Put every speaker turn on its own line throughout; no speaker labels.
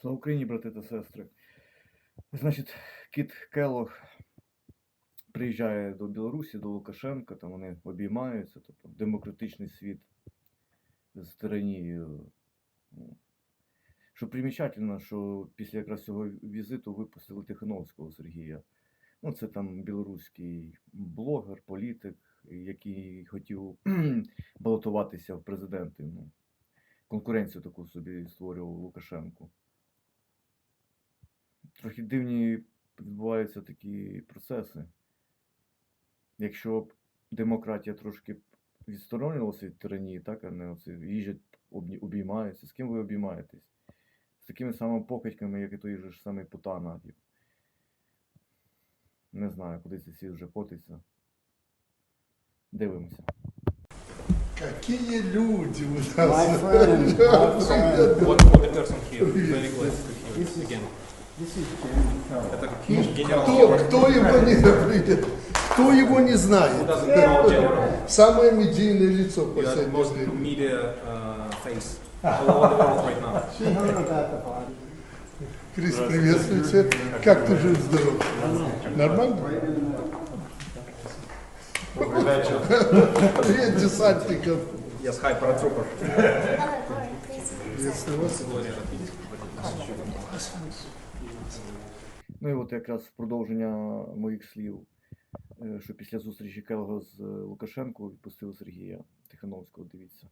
Слава Україні, брати та сестри. Значить, Кіт Келлог приїжджає до Білорусі, до Лукашенка, там вони обіймаються, тобто демократичний світ з тиранією. Ну, Що примічательно, що після якраз цього візиту випустили Тихановського Сергія. Ну, це там білоруський блогер, політик, який хотів балотуватися в президенти. Ну, конкуренцію таку собі створював Лукашенку. Трохи дивні відбуваються такі процеси. Якщо б демократія трошки відсторонювалася від тиранії, так, а не оце їжджать, обіймаються. З ким ви обіймаєтесь? З такими самими покидьками, як і той же ж самий Путана. Не знаю, куди це світ вже котиться. Дивимося.
Какие люди у нас.
My friend, my friend.
What, what the person here? Very glad to
is-
again.
Кто, кто его не запретит? Кто его не знает? Самое медийное лицо
по
Крис, приветствую тебя. Как ты жив, здоров? Нормально? Привет, десантников.
Я с хайпер-трупер.
Приветствую вас.
Ну і от якраз в продовження моїх слів, е, що після зустрічі Келога з е, Лукашенко відпустили Сергія Тихановського. Дивіться,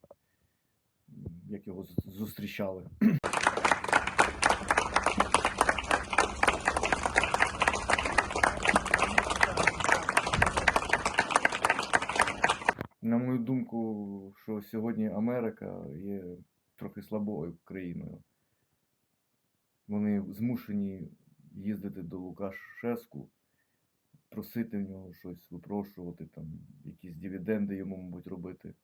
як його зустрічали. На мою думку, що сьогодні Америка є трохи слабою країною. Вони змушені їздити до Лукашеску, просити в нього щось, випрошувати, там, якісь дивіденди йому, мабуть, робити.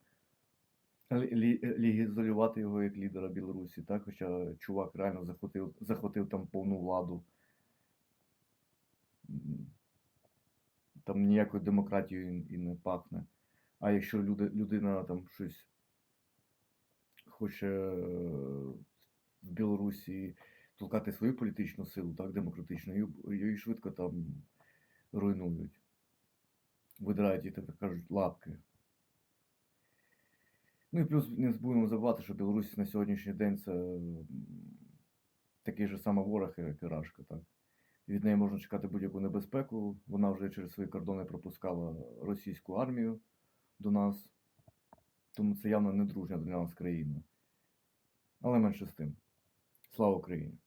Лі- лі- його як лідера Білорусі, так? хоча чувак реально захватив, захватив там повну владу. Там ніякою демократією і не пахне. А якщо люди, людина там щось хоче е, в Білорусі толкати свою політичну силу, так, демократичну, її, її швидко там руйнують. Видирають їй, так кажуть, лапки. Ну і плюс не будемо забувати, що Білорусь на сьогоднішній день це такий же самий ворог, як і Рашка, так. Від неї можна чекати будь-яку небезпеку. Вона вже через свої кордони пропускала російську армію до нас. Тому це явно не дружня для нас країна. Але менше з тим. Слава Україні!